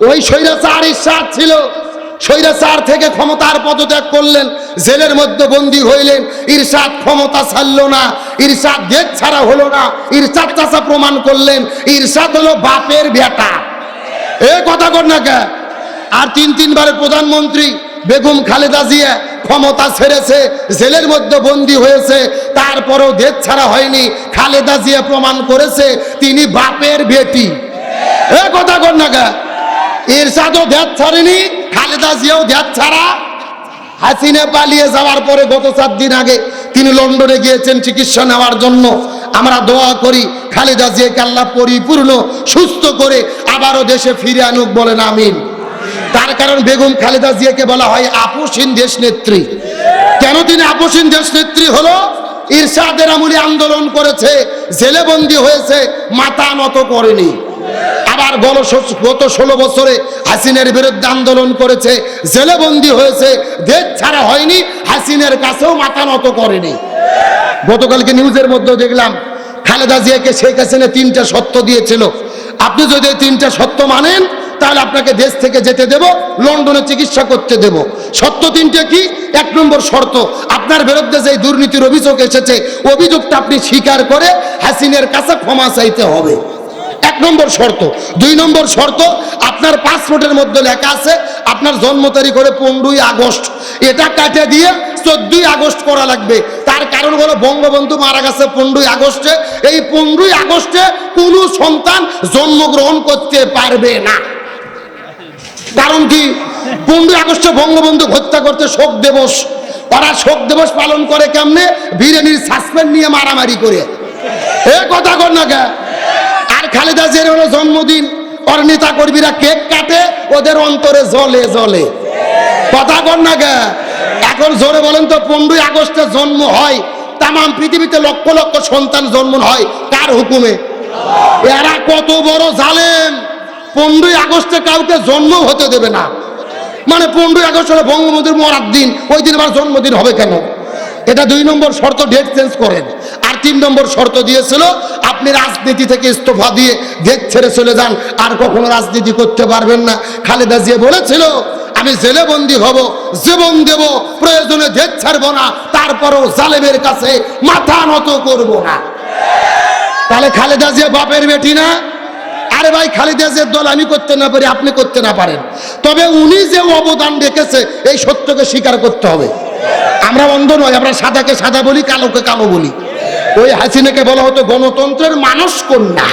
ওই স্বৈরাচার ইরশাদ ছিল। স্বৈরাচার থেকে ক্ষমতার পদত্যাগ করলেন, জেলের মধ্যে বন্দী হইলেন। ইরশাদ ক্ষমতা ছাড়লো না, ইরশাদ দেশ ছাড়া হলো না। ইরশাদ চাষা প্রমাণ করলেন, ইরশাদ হলো বাপের বেটা। এ কথা কর না কে? আর তিন তিনবারের প্রধানমন্ত্রী বেগম খালেদা জিয়া ক্ষমতা ছেড়েছে, জেলের মধ্যে বন্দী হয়েছে, তারপরেও দেশ ছাড়া হয়নি। খালেদা জিয়া প্রমাণ করেছে, তিনি বাপের বেটি। এ কথা কর না কে? এরশাদও দেশ ছাড়েনি, খালেদা জিয়াও দেশ ছাড়া। হাসিনা পালিয়ে যাওয়ার পরে গত চার দিন আগে তিনি লন্ডনে গিয়েছেন চিকিৎসা নেওয়ার জন্য। আমরা দোয়া করি, খালেদা জিয়াকে আল্লাহ পরিপূর্ণ, সুস্থ করে আবারও দেশে ফিরে আনুক বলেন আমিন। তার কারণ বেগম খালেদা জিয়াকে বলা হয় আপসীন দেশ নেত্রী। কেন তিনি আপসীন দেশ নেত্রী হলো? ইরশাদের আমলি আন্দোলন করেছে জেলে বন্দী হয়েছে, মাথা নত করেনি। গল গত ষোলো বছরে হাসিনের বিরুদ্ধে আন্দোলন করেছে জেলে বন্দী হয়েছে, দেশ ছাড়া হয়নি, হাসিনের কাছেও মাথা নত করেনি। গতকালকে নিউজের মধ্যে দেখলাম, খালেদা জিয়াকে শেখ হাসিনা তিনটা সত্য দিয়েছিল। আপনি যদি এই তিনটা সত্য মানেন, তাহলে আপনাকে দেশ থেকে যেতে দেব, লন্ডনে চিকিৎসা করতে দেব। সত্য তিনটে কি? এক নম্বর শর্ত, আপনার বিরুদ্ধে যে দুর্নীতির অভিযোগ এসেছে, অভিযোগটা আপনি স্বীকার করে হাসিনের কাছে ক্ষমা চাইতে হবে। নম্বর শর্ত। দুই নম্বর শর্ত, আপনার পাসপোর্টের মধ্যে লেখা আছে, আপনার জন্ম তারিখ হলে পনেরোই আগস্ট। এটা কাটে দিয়ে চোদ্দই আগস্ট করা লাগবে। তার কারণ হলো বঙ্গবন্ধু মারা গেছে পনেরোই আগস্টে। এই পনেরোই আগস্টে কোনো সন্তান জন্মগ্রহণ করতে পারবে না। কারণ কি? পনেরোই আগস্টে বঙ্গবন্ধু হত্যা করতে শোক দিবস। তারা শোক দিবস পালন করে কেমনে? বিরিয়ানির সাসপেন্ড নিয়ে মারামারি করে। এ কথা কর না খালেদা জিয়ার হলো জন্মদিন। ওর নেতা কর্মীরা কেক কাটে, ওদের অন্তরে জলে জলে। কথা কর না গে এখন জোরে বলেন তো, পনেরোই আগস্টে জন্ম হয়। তাম পৃথিবীতে লক্ষ লক্ষ সন্তান জন্ম হয়। কার হুকুমে? এরা কত বড় জালেম। পনেরোই আগস্টে কাউকে জন্ম হতে দেবে না। মানে পনেরোই আগস্ট হলো বঙ্গবন্ধুর মরার দিন। ওই দিন আমার জন্মদিন হবে কেন? এটা দুই নম্বর শর্ত ডেট চেঞ্জ করেন। তিন নম্বর শর্ত দিয়েছিল, আপনি রাজনীতি থেকে ইস্তফা দিয়ে দেশ ছেড়ে চলে যান, আর কখনো রাজনীতি করতে পারবেন না। খালেদা জিয়া বলেছিল, আমি জেলে বন্দি হব, জীবন দেব, প্রয়োজনে দেশ ছাড়বো না, তারপরও জালেমের কাছে মাথা নত করব না। তাহলে খালেদা জিয়া বাপের বেটি না? আরে ভাই, খালেদা জিয়ার দল আমি করতে না পারি, আপনি করতে না পারেন। তবে উনি যে অবদান রেখেছে, এই সত্যকে স্বীকার করতে হবে। আমরা অন্ধ নয়, আমরা সাদাকে সাদা বলি, কালোকে কালো বলি। ওই হাসিনাকে বলা হতো গণতন্ত্রের মানুষ কন্যা।